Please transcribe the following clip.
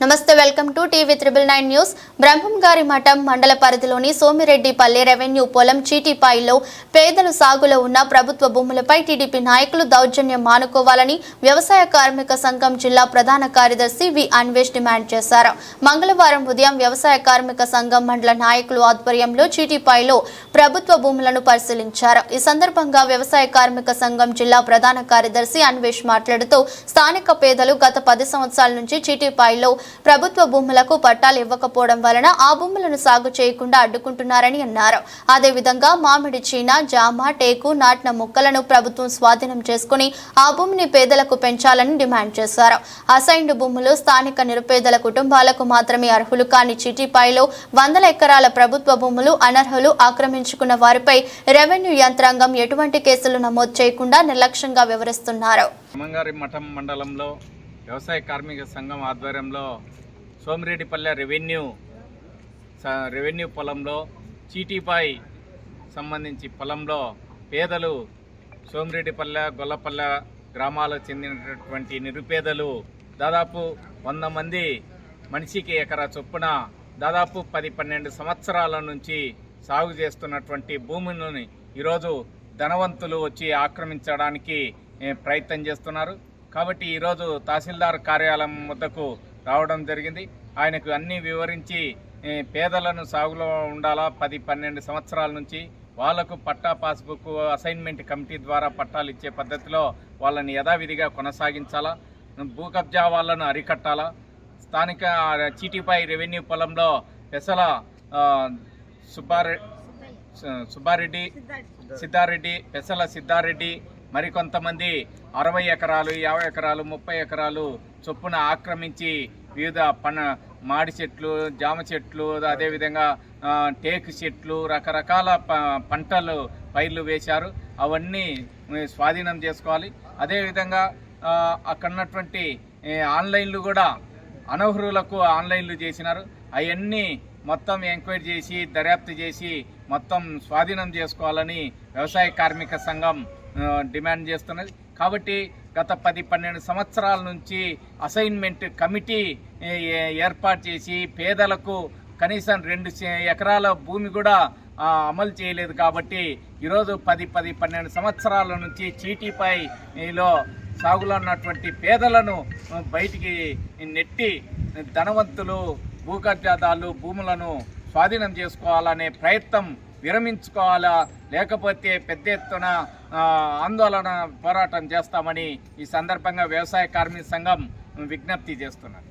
నమస్తే welcome to TV triple nine news. బ్రహ్మంగారి మఠం మండల పరిధిలోని సోమిరెడ్డిపల్లి రెవెన్యూ పొలం చీటీపాయిలో పేదలు సాగులో ఉన్న ప్రభుత్వ భూములపై టీడీపీ నాయకులు దౌర్జన్యం మానుకోవాలని వ్యవసాయ కార్మిక సంఘం జిల్లా ప్రధాన కార్యదర్శి వి అన్వేష్ డిమాండ్ చేశారు. మంగళవారం ఉదయం వ్యవసాయ కార్మిక సంఘం మండల నాయకులు ఆధ్వర్యంలో చీటీపాయిలో ప్రభుత్వ భూములను పరిశీలించారు. ఈ సందర్భంగా వ్యవసాయ కార్మిక సంఘం జిల్లా ప్రధాన కార్యదర్శి అన్వేష్ మాట్లాడుతూ స్థానిక పేదలు గత పది సంవత్సరాల నుంచి చీటీపాయిలో ప్రభుత్వ భూములకు పట్టాలు ఇవ్వకపోవడం వలన ఆ భూములను సాగు చేయకుండా అడ్డుకుంటున్నారని అన్నారు. అదేవిధంగా మామిడి చీన జామ టేకు నాటిన మొక్కలను ప్రభుత్వం స్వాధీనం చేసుకుని ఆ భూమిని పేదలకు పెంచాలని డిమాండ్ చేశారు. అసైన్డ్ భూములు స్థానిక నిరుపేదల కుటుంబాలకు మాత్రమే అర్హులు కాని చిటిపాయిలో వందల ఎకరాల ప్రభుత్వ భూములు అనర్హులు ఆక్రమించుకున్న వారిపై రెవెన్యూ యంత్రాంగం ఎటువంటి కేసులు నమోదు చేయకుండా నిర్లక్ష్యంగా వివరిస్తున్నారు. మంగారి మఠం మండలంలో వ్యవసాయ కార్మిక సంఘం ఆధ్వర్యంలో సోమిరెడ్డిపల్లె రెవెన్యూ రెవెన్యూ పొలంలో చీటీపై సంబంధించి పొలంలో పేదలు సోమిరెడ్డిపల్లె గొల్లపల్లె గ్రామాలకు చెందినటువంటి నిరుపేదలు దాదాపు వంద మంది మనిషికి ఎకరా చొప్పున దాదాపు పది పన్నెండు సంవత్సరాల నుంచి సాగు చేస్తున్నటువంటి భూములను ఈరోజు ధనవంతులు వచ్చి ఆక్రమించడానికి ప్రయత్నం చేస్తున్నారు. కాబట్టి ఈరోజు తహసీల్దార్ కార్యాలయం వద్దకు రావడం జరిగింది. ఆయనకు అన్ని వివరించి పేదలను సాగులో ఉండాలా? పది పన్నెండు సంవత్సరాల నుంచి వాళ్ళకు పట్టా పాస్బుక్ అసైన్మెంట్ కమిటీ ద్వారా పట్టాలు ఇచ్చే పద్ధతిలో వాళ్ళని యథావిధిగా కొనసాగించాలా? భూ కబ్జా వాళ్ళను అరికట్టాలా? స్థానిక చీటిపై రెవెన్యూ పొలంలో పెసల సుబ్బారె సుబ్బారెడ్డి సిద్ధారెడ్డి పెసల సిద్ధారెడ్డి మరికొంతమంది అరవై ఎకరాలు యాభై ఎకరాలు ముప్పై ఎకరాలు చొప్పున ఆక్రమించి వివిధ పన మాడి చెట్లు జామ చెట్లు అదేవిధంగా టేకు చెట్లు రకరకాల ప పంటలు పైర్లు వేశారు. అవన్నీ స్వాధీనం చేసుకోవాలి. అదేవిధంగా అక్కడ ఉన్నటువంటి ఆన్లైన్లు కూడా అనర్హులకు ఆన్లైన్లు చేసినారు. అవన్నీ మొత్తం ఎంక్వైరీ చేసి దర్యాప్తు చేసి మొత్తం స్వాధీనం చేసుకోవాలని వ్యవసాయ కార్మిక సంఘం డిమాండ్ చేస్తున్నది. కాబట్టి గత పది పన్నెండు సంవత్సరాల నుంచి అసైన్మెంట్ కమిటీ ఏ, ఏర్పాటు చేసి పేదలకు కనీసం రెండు ఎకరాల భూమి కూడా అమలు చేయలేదు కాబట్టి ఈరోజు పది పది పన్నెండు సంవత్సరాల నుంచి చీటీపైలో సాగులో ఉన్నటువంటి పేదలను బయటికి నెట్టి ధనవంతులు భూకబ్జాదారులు భూములను స్వాధీనం చేసుకోవాలనే ప్రయత్నం విరమించుకోవాలా? లేకపోతే పెద్ద ఎత్తున ఆందోళన పోరాటం చేస్తామని ఈ సందర్భంగా వ్యవసాయ కార్మిక సంఘం విజ్ఞప్తి చేస్తున్నారు.